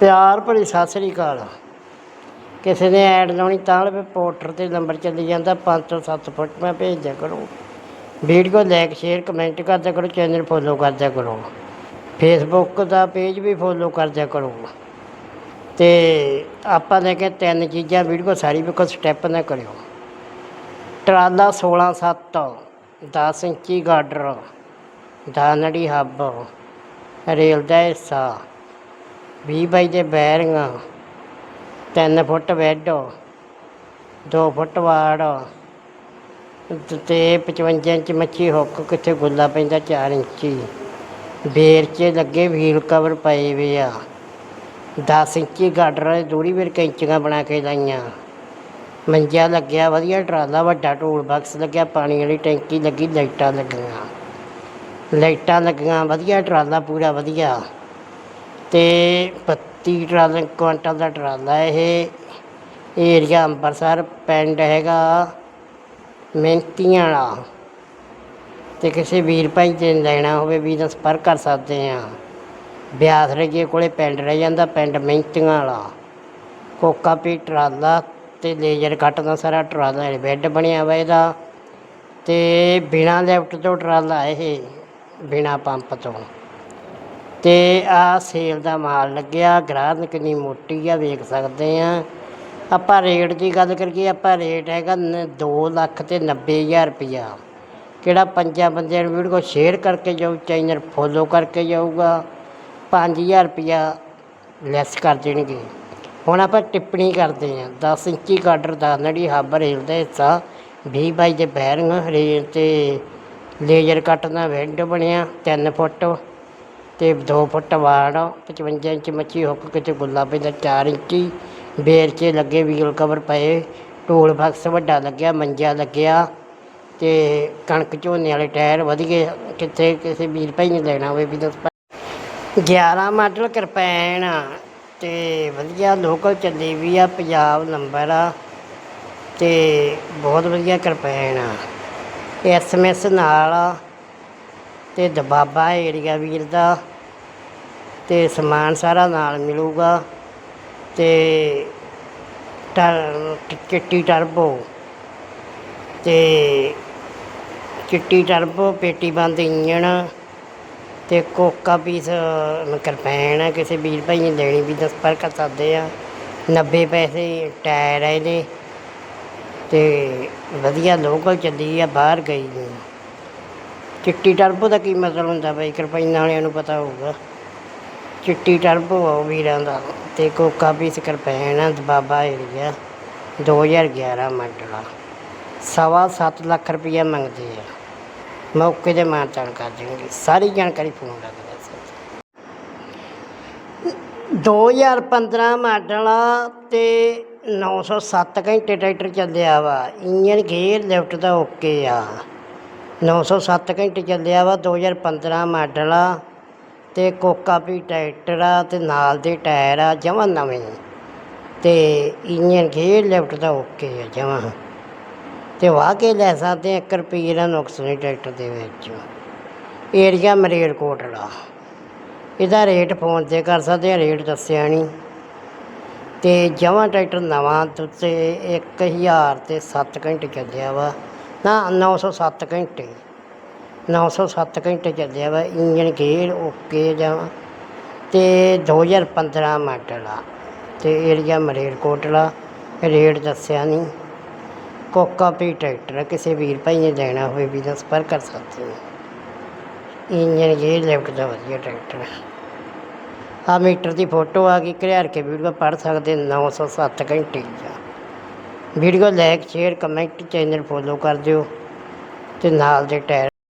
ਪਿਆਰ ਭਰੀ ਸਤਿ ਸ੍ਰੀ ਅਕਾਲ। ਕਿਸੇ ਨੇ ਐਡ ਲਾਉਣੀ ਤਾਂ ਲਵੇ, ਪੋਰਟਰ ਤੇ ਨੰਬਰ ਚੱਲੀ ਜਾਂਦਾ 507 ਫੁੱਟ, ਮੈਂ ਭੇਜ ਦਿਆ ਕਰੋ। ਵੀਡੀਓ ਲਾਈਕ, ਸ਼ੇਅਰ, ਕਮੈਂਟ ਕਰਦਿਆ ਕਰੋ, ਚੈਨਲ ਫੋਲੋ ਕਰਦਿਆ ਕਰੋ। ਫੇਸਬੁੱਕ ਦਾ ਪੇਜ ਵੀ ਫੋਲੋ ਕਰਦਿਆ ਕਰੋ। ਤੇ ਆਪਾਂ ਲੈ ਕੇ ਤਿੰਨ ਚੀਜ਼ਾਂ, ਵੀਡੀਓ ਸਾਰੀ ਵੀ ਕੋਈ ਸਟੈਪ ਨਾ ਕਰਿਓ। ਟਰਾਲਾ 16 7 10 ਇੰਚੀ ਗਾਡਰ ਦਾਨੜੀ ਹੱਬ, ਰੇਲ ਦਾ ਹਿੱਸਾ। 20 ਬਾਈ ਦੇ ਬੈਰਿੰਗ 3 ਫੁੱਟ ਬੈੱਡ 2 ਫੁੱਟ ਵਾੜ ਤੇ 55 ਇੰਚ ਮੱਛੀ ਹੁੱਕ ਕਿੱਥੇ ਗੁੱਲਾ ਪੈਂਦਾ 4 ਇੰਚੀ। ਬੇਰ 'ਚ ਲੱਗੇ ਵੀਲ ਕਵਰ ਪਏ ਵੇ ਆ। 10 ਇੰਚੀ ਗਾਡਰ ਦੂਰੀ ਵੀਰ ਕੈਂਚੀਆਂ ਬਣਾ ਕੇ ਲਾਈਆਂ। ਮੰਜਾ ਲੱਗਿਆ ਵਧੀਆ, ਟਰਾਲਾ ਵੱਡਾ, ਟੂਲ ਬਾਕਸ ਲੱਗਿਆ, ਪਾਣੀ ਵਾਲੀ ਟੈਂਕੀ ਲੱਗੀ, ਲਾਈਟਾਂ ਲੱਗੀਆਂ। ਲਾਈਟਾਂ ਲੱਗੀਆਂ, ਵਧੀਆ, ਟਰਾਲਾ ਪੂਰਾ ਵਧੀਆ। ਤੇ 32 ਟਰਾਲਾ ਕੁਇੰਟਲ ਦਾ ਟਰਾਲਾ ਇਹ। ਏਰੀਆ ਅੰਬਰਸਰ ਪਿੰਡ ਹੈਗਾ ਮਿਹਨਤੀਆਂ ਵਾਲਾ। ਤੇ ਕਿਸੇ ਵੀਰ ਭਾਈ ਜੇ ਲੈਣਾ ਹੋਵੇ ਵੀ ਤਾਂ ਸੰਪਰਕ ਕਰ ਸਕਦੇ ਆ ਬਿਆਸ ਰਜੇ ਕੋਲੇ ਪਿੰਡ ਰਹਿ ਜਾਂਦਾ, ਪਿੰਡ ਮਿਹਨਤੀਆਂ ਵਾਲਾ। ਕੋਕਾ ਪੀ ਟਰਾਲਾ ਤੇ ਲੇਜ਼ਰ ਕੱਟ ਦਾ ਸਾਰਾ ਟਰਾਲਾ ਬੈੱਡ ਬਣਿਆ ਵਾ ਇਹਦਾ। ਤੇ ਬਿਨਾ ਲੈਫਟ ਤੋਂ ਟਰਾਲਾ ਇਹ, ਬਿਨਾ ਪੰਪ ਤੋਂ। ਤੇ ਆ ਸੇਲ ਦਾ ਮਾਲ ਲੱਗਿਆ, ਗਰਾਹਕ ਕਿੰਨੀ ਮੋਟੀ ਆ ਵੇਖ ਸਕਦੇ ਆ। ਆਪਾਂ ਰੇਟ ਦੀ ਗੱਲ ਕਰੀਏ, ਆਪਾਂ ਰੇਟ ਹੈਗਾ 2 ਲੱਖ ਤੇ 90000 ਰੁਪਇਆ। ਕਿਹੜਾ ਪੰਜਾਂ ਬੰਦਿਆਂ ਨੂੰ ਵੀਡੀਓ ਸ਼ੇਅਰ ਕਰਕੇ ਜਾਊ, ਚੈਨਲ ਫੋਲੋ ਕਰਕੇ ਜਾਊਗਾ 5000 ਰੁਪਇਆ ਲੈਸ ਕਰ ਦੇਣਗੇ। ਹੁਣ ਆਪਾਂ ਟਿੱਪਣੀ ਕਰਦੇ ਹਾਂ 10 ਇੰਚੀ ਕਾਡਰ ਦਾ ਨੜੀ ਹੱਬ ਰੇਲ ਦਾ ਹਿੱਸਾ 20 ਬਾਈ ਦੇ ਬੈਰਿੰਗ, ਰੇਲ ਤੇ ਲੇਜ਼ਰ ਕੱਟ ਦਾ ਵਿੰਡ ਬਣਿਆ 3 ਫੁੱਟ। ਤੇ 2 ਫੁੱਟ ਵਾੜ 55 ਇੰਚ ਮੱਛੀ ਹੁੱਕ ਕਿਤੇ ਗੁੱਲਾ ਦਾ 4 ਇੰਚੀ। ਬੇਰ ਲੱਗੇ ਵੀਲ ਕਵਰ ਪਏ ਟੂਲ ਬਾਕਸ ਵੱਡਾ ਲੱਗਿਆ, ਮੰਜਾ ਲੱਗਿਆ ਤੇ ਕਣਕ ਝੋਨੇ ਵਾਲੇ ਟਾਇਰ ਵਧੀਆ ਕਿੱਥੇ ਕਿਸੇ ਵੀਰ ਭਾਈ ਨੇ ਲੈਣਾ ਹੋਵੇ ਵੀ ਦੱਸ 11 ਮਾਡਲ ਕਿਰਪੈਨ ਆ ਤੇ ਵਧੀਆ ਲੋਕਲ ਚੱਲੀ ਵੀ ਆ, ਪੰਜਾਬ ਨੰਬਰ ਆ ਤੇ ਬਹੁਤ ਵਧੀਆ ਕਿਰਪੈਨ ਆ। ਐਸਐਮਐਸ ਨਾਲ ਆ ਤੇ ਦਬਾਬਾ ਏਰੀਆ ਵੀਰ ਦਾ। ਤੇ ਸਮਾਨ ਸਾਰਾ ਨਾਲ ਮਿਲੂਗਾ ਤੇ ਟਰ, ਚਿੱਟੀ ਟਰਬੋ। ਤੇ ਚਿੱਟੀ ਟਰਬੋ, ਪੇਟੀ ਬੰਦ ਇੰਜਣ ਤੇ ਕੋਕਾ ਪੀਸ ਕਿਰਪੈਨ ਆ, ਕਿਸੇ ਵੀਰ ਭਾਈ ਨੇ ਲੈਣੀ ਵੀ ਤਾਂ ਪਰ ਕਰ ਸਕਦੇ ਆ। 90 ਪੈਸੇ ਟਾਇਰ ਹੈ ਇਹਦੇ। ਤੇ ਵਧੀਆ ਲੋਕਲ ਚੱਲੀ ਆ, ਬਾਹਰ ਗਈ ਨਹੀਂ ਚਿੱਟੀ ਟਰਬੋ ਦਾ ਕੀ ਮਤਲਬ ਹੁੰਦਾ ਬਈ? ਕਿਰਪਾਈਨਾਂ ਵਾਲਿਆਂ ਨੂੰ ਪਤਾ ਹੋਊਗਾ। ਚਿੱਟੀ ਟਰਬੋ ਆ ਉਹ ਵੀਰਾਂ ਦਾ ਤੇ ਕੋਕਾ ਪੀਸ ਕਿਰਪੈਨ ਆ ਬਾਬਾ ਏਰੀਆ 2011 ਮਾਡਲ। ਆ ਸਵਾ ਸੱਤ ਲੱਖ ਰੁਪਈਆ ਮੰਗਦੇ ਆ। ਮੌਕੇ ਤੇ ਮਾਨਤਾਨ ਕਰ ਦੇਣਗੇ ਸਾਰੀ ਜਾਣਕਾਰੀ ਫੋਨ ਲਾ ਕੇ ਦੱਸ ਸਕਦੇ 2015 ਮਾਡਲ ਆ ਤੇ 907 ਘੰਟੇ ਟਰੈਕਟਰ ਚੱਲਿਆ ਵਾ। ਇੰਜਨ ਗੇਅਰ ਲਿਫਟ ਦਾ ਓਕੇ ਆ। 907 ਘੰਟੇ ਚੱਲਿਆ ਵਾ। 2015 ਮਾਡਲ ਆ ਤੇ ਕੋਕਾ ਵੀ ਟਰੈਕਟਰ ਆ ਤੇ ਨਾਲ ਦੇ ਟਾਇਰ ਆ, ਜਮਾਂ ਨਵੇਂ। ਤੇ ਇੰਜਨ ਗੇਅਰ ਲਿਫਟ ਦਾ ਓਕੇ ਆ ਜਮਾਂ। ਤੇ ਵਾਹ ਕੇ ਲੈ ਸਕਦੇ ਆ 1 ਰੁਪਈਏ ਦਾ ਨੁਕਸ ਨਹੀਂ ਟਰੈਕਟਰ ਦੇ ਵਿੱਚ। ਏਰੀਆ ਮਰੇਲਕੋਟਲਾ ਇਹਦਾ ਰੇਟ ਫੋਨ ਤੇ ਕਰ ਸਕਦੇ ਆ, ਰੇਟ ਦੱਸਿਆ ਨਹੀਂ। ਤੇ ਜਮਾਂ ਟਰੈਕਟਰ ਨਵਾਂ ਤੇ 1000 ਤੇ 7 ਘੰਟੇ ਚੱਲਿਆ ਵਾ। ਨਾ 907 ਘੰਟੇ। 907 ਘੰਟੇ ਚੱਲਿਆ ਵਾ ਇੰਜਨ ਗੇਅਰ ਓਕੇ ਜਮਾਂ ਤੇ 2015 ਮਾਡਲ ਆ ਤੇ ਏਰੀਆ ਮਰੇਲਕੋਟਲਾ ਰੇਟ ਦੱਸਿਆ ਨਹੀਂ ਕੋਕਾ ਪੀ ਟਰੈਕਟਰ ਆ, ਕਿਸੇ ਵੀਰ ਭਾਈ ਨੇ ਲੈਣਾ ਹੋਵੇ ਵੀ ਤਾਂ ਸੰਪਰਕ ਕਰ ਸਕਦੇ ਹੋ ਇੰਜਨ ਗੇਅਰ ਲਿਫਟ ਦਾ ਵਧੀਆ ਟਰੈਕਟਰ ਆ। ਮੀਟਰ ਦੀ ਫੋਟੋ ਆ ਗਈ ਘਰਿਆਰ ਕੇ ਵੀਡੀਓ ਪੜ੍ਹ ਸਕਦੇ 907 ਘੰਟੇ ਦੀ video like share comment channel follow ਕਰ ਦਿਓ ਤੇ ਨਾਲ ਦੇ ਟਾਇਰ